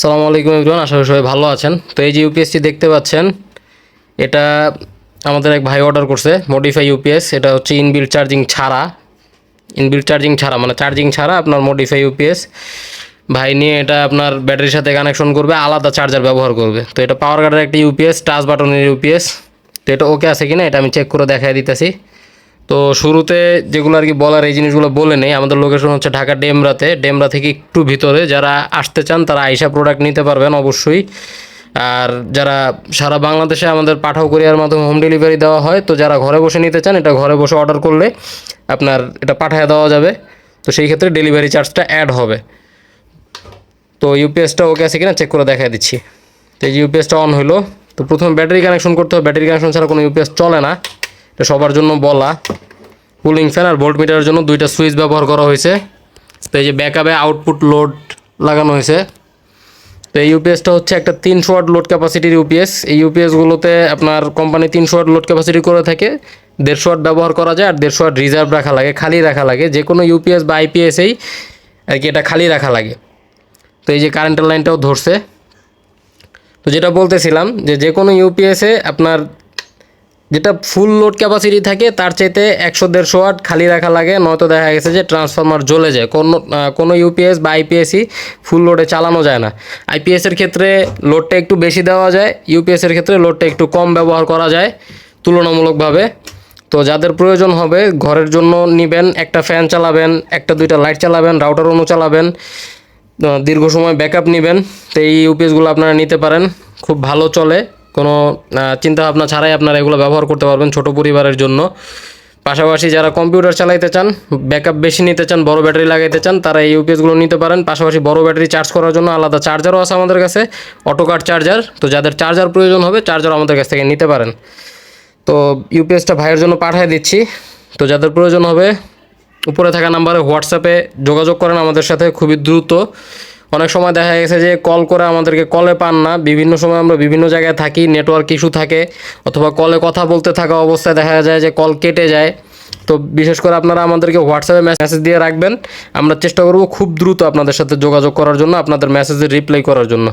সালামু আলাইকুম এভরিওয়ান আশা করি সবাই ভালো আছেন। তো এই যে ইউপিএসটি দেখতে পাচ্ছেন, এটা আমাদের এক ভাই অর্ডার করছে মডিফাই ইউপিএস এটা হচ্ছে ইনবিল চার্জিং ছাড়া। ইনবিল চার্জিং ছাড়া মানে চার্জিং ছাড়া আপনার মডিফাই ইউপিএস ভাই নিয়ে এটা আপনার ব্যাটারির সাথে কানেকশন করবে, আলাদা চার্জার ব্যবহার করবে। তো এটা পাওয়ার কার্ডের একটা ইউপিএস টাচ বাটনের ইউপিএস তো এটা ওকে আছে কিনা, এটা আমি চেক করে দেখাই দিতেছি। তো শুরুতে যেগুলো আর কি বলার, এই জিনিসগুলো বলে নেই। আমাদের লোকেশন হচ্ছে ঢাকা ডেমরাতে। ডেমরা থেকে একটু ভিতরে। যারা আসতে চান, তারা আইসা প্রোডাক্ট নিতে পারবেন অবশ্যই। আর যারা সারা বাংলাদেশে আমাদের পাঠাও কোরিয়ার মাধ্যমে হোম ডেলিভারি দেওয়া হয়, তো যারা ঘরে বসে নিতে চান, এটা ঘরে বসে অর্ডার করলে আপনার এটা পাঠিয়ে দেওয়া যাবে। তো সেই ক্ষেত্রে ডেলিভারি চার্জটা অ্যাড হবে। তো ইউপিএসটা ওকে আছে কিনা চেক করে দেখা দিচ্ছি। তো এই ইউপিএসটা অন হলো তো প্রথমে ব্যাটারি কানেকশন করতে হবে। ব্যাটারি কানেকশন ছাড়া কোনো ইউপিএস চলে না। এটা সবার জন্য বলা। কুলিং ফ্যান আর ভোল্ট মিটারের জন্য দুইটা সুইচ ব্যবহার করা হয়েছে। তো এই যে ব্যাকআপে আউটপুট লোড লাগানো হয়েছে। তো এই ইউপিএসটা হচ্ছে একটা তিনশো ওয়াট লোড ক্যাপাসিটির ইউপিএস এই ইউপিএসগুলোতে আপনার কোম্পানি তিনশো ওয়াট লোড ক্যাপাসিটি করে থাকে। দেড়শো ওয়াট ব্যবহার করা যায় আর দেড়শো ওয়াট রিজার্ভ রাখা লাগে, খালি রাখা লাগে। যে কোনো ইউপিএস বা আইপিএসেই আর কি এটা খালি রাখা লাগে। তো এই যে কারেন্টের লাইনটাও ধরছে। তো যেটা বলতেছিলাম যে যে কোনো ইউপিএসে আপনার যেটা ফুল লোড ক্যাপাসিটি থাকে, তার চাইতে একশো, দেড়শো ওয়াট খালি রাখা লাগে, নয়তো দেখা গেছে যে ট্রান্সফরমার জ্বলে যায়। কোনো কোনো ইউপিএস বা আইপিএসই ফুল লোডে চালানো যায় না। আইপিএসের ক্ষেত্রে লোডটা একটু বেশি দেওয়া যায় ইউপিএসের ক্ষেত্রে লোডটা একটু কম ব্যবহার করা যায় তুলনামূলকভাবে। তো যাদের প্রয়োজন হবে, ঘরের জন্য নেবেন, একটা ফ্যান চালাবেন, একটা, দুইটা লাইট চালাবেন রাউটার অনু চালাবেন দীর্ঘ সময় ব্যাকআপ নেবেন। তো এই ইউপিএসগুলো আপনারা নিতে পারেন, খুব ভালো চলে। কোনো চিন্তা ভাবনা ছাড়াই আপনারা এগুলো ব্যবহার করতে পারবেন ছোট পরিবারের জন্য। পাশাপাশি যারা কম্পিউটার চালাইতে চান, ব্যাকআপ বেশি নিতে চান, বড় ব্যাটারি লাগাইতে চান, তারা এই ইউপিএসগুলো নিতে পারেন। পাশাপাশি বড় ব্যাটারি চার্জ করার জন্য আলাদা চার্জারও আছে আমাদের কাছে, অটো কার্ড চার্জার। তো যাদের চার্জার প্রয়োজন হবে চার্জার আমাদের কাছ থেকে নিতে পারেন। তো ইউপিএসটা ভাইয়ের জন্য পাঠিয়ে দিচ্ছি। তো যাদের প্রয়োজন হবে, উপরে থাকা নাম্বারে হোয়াটসঅ্যাপে যোগাযোগ করেন আমাদের সাথে, খুবই দ্রুত। অনেক সময় দেখা গেছে যে কল করে আমাদেরকে কলে পান না। বিভিন্ন সময় আমরা বিভিন্ন জায়গায় থাকি নেটওয়ার্ক ইস্যু থাকে, অথবা কলে কথা বলতে থাকা অবস্থায় দেখা যায় যে কল কেটে যায়। তো বিশেষ করে আপনারা আমাদেরকে হোয়াটসঅ্যাপে মেসেজ দিয়ে রাখবেন। আমরা চেষ্টা করব খুব দ্রুত আপনাদের সাথে যোগাযোগ করার জন্য, আপনাদের মেসেজের রিপ্লাই করার জন্য।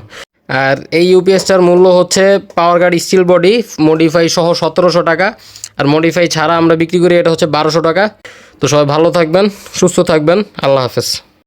আর এই ইউপিএসটার মূল্য হচ্ছে power guard steel body modify সহ সতেরোশো টাকা। আর মডিফাই ছাড়া আমরা বিক্রি করি, এটা হচ্ছে বারোশো টাকা। তো সবাই ভালো থাকবেন, সুস্থ থাকবেন, আল্লাহ হাফেজ।